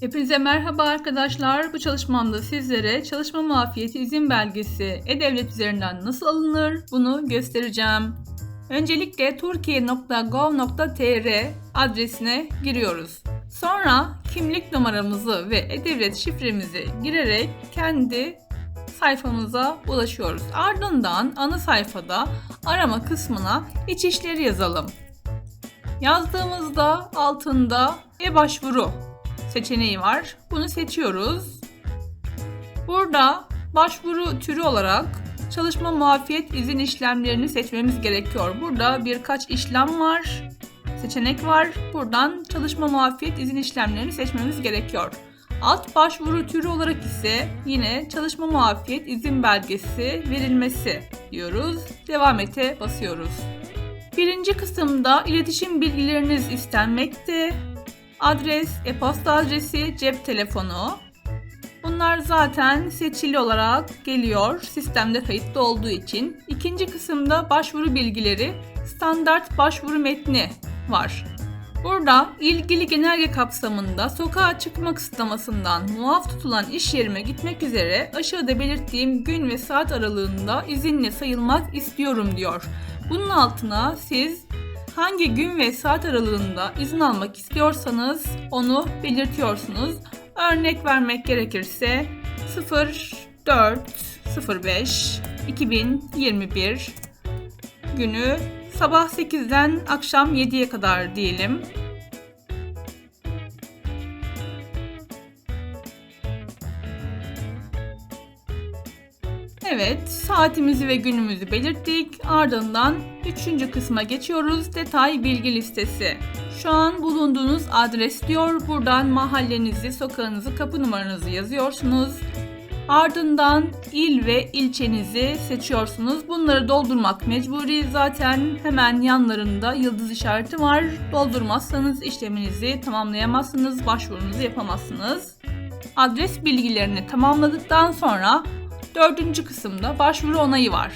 Hepinize merhaba arkadaşlar. Bu çalışmamda sizlere çalışma muafiyeti izin belgesi e-devlet üzerinden nasıl alınır bunu göstereceğim. Öncelikle turkiye.gov.tr adresine giriyoruz. Sonra kimlik numaramızı ve e-devlet şifremizi girerek kendi sayfamıza ulaşıyoruz. Ardından ana sayfada arama kısmına iç işleri yazalım. Yazdığımızda altında e-başvuru seçeneği var. Bunu seçiyoruz. Burada başvuru türü olarak çalışma muafiyet izin işlemlerini seçmemiz gerekiyor. Burada birkaç işlem var. Seçenek var. Buradan çalışma muafiyet izin işlemlerini seçmemiz gerekiyor. Alt başvuru türü olarak ise yine çalışma muafiyet izin belgesi verilmesi diyoruz. Devam ete basıyoruz. Birinci kısımda iletişim bilgileriniz istenmekte. Adres, e-posta adresi, cep telefonu. Bunlar zaten seçili olarak geliyor sistemde kayıtlı olduğu için. İkinci kısımda başvuru bilgileri, standart başvuru metni var. Burada ilgili genelge kapsamında sokağa çıkma kısıtlamasından muaf tutulan iş yerime gitmek üzere aşağıda belirttiğim gün ve saat aralığında izinle sayılmak istiyorum diyor. Bunun altına siz hangi gün ve saat aralığında izin almak istiyorsanız onu belirtiyorsunuz. Örnek vermek gerekirse 0405 2021 günü sabah 8'den akşam 7'ye kadar diyelim. Evet, saatimizi ve günümüzü belirttik. Ardından üçüncü kısma geçiyoruz. Detay bilgi listesi. Şu an bulunduğunuz adres diyor. Buradan mahallenizi, sokağınızı, kapı numaranızı yazıyorsunuz. Ardından il ve ilçenizi seçiyorsunuz. Bunları doldurmak mecburi. Zaten hemen yanlarında yıldız işareti var. Doldurmazsanız işleminizi tamamlayamazsınız, başvurunuzu yapamazsınız. Adres bilgilerini tamamladıktan sonra Dördüncü kısımda başvuru onayı var.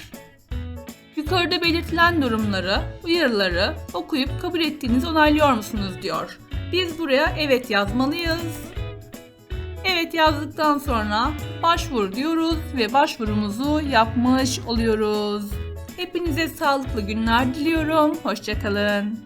Yukarıda belirtilen durumları, uyarıları okuyup kabul ettiğinizi onaylıyor musunuz diyor. Biz buraya evet yazmalıyız. Evet yazdıktan sonra başvur diyoruz ve başvurumuzu yapmış oluyoruz. Hepinize sağlıklı günler diliyorum. Hoşçakalın.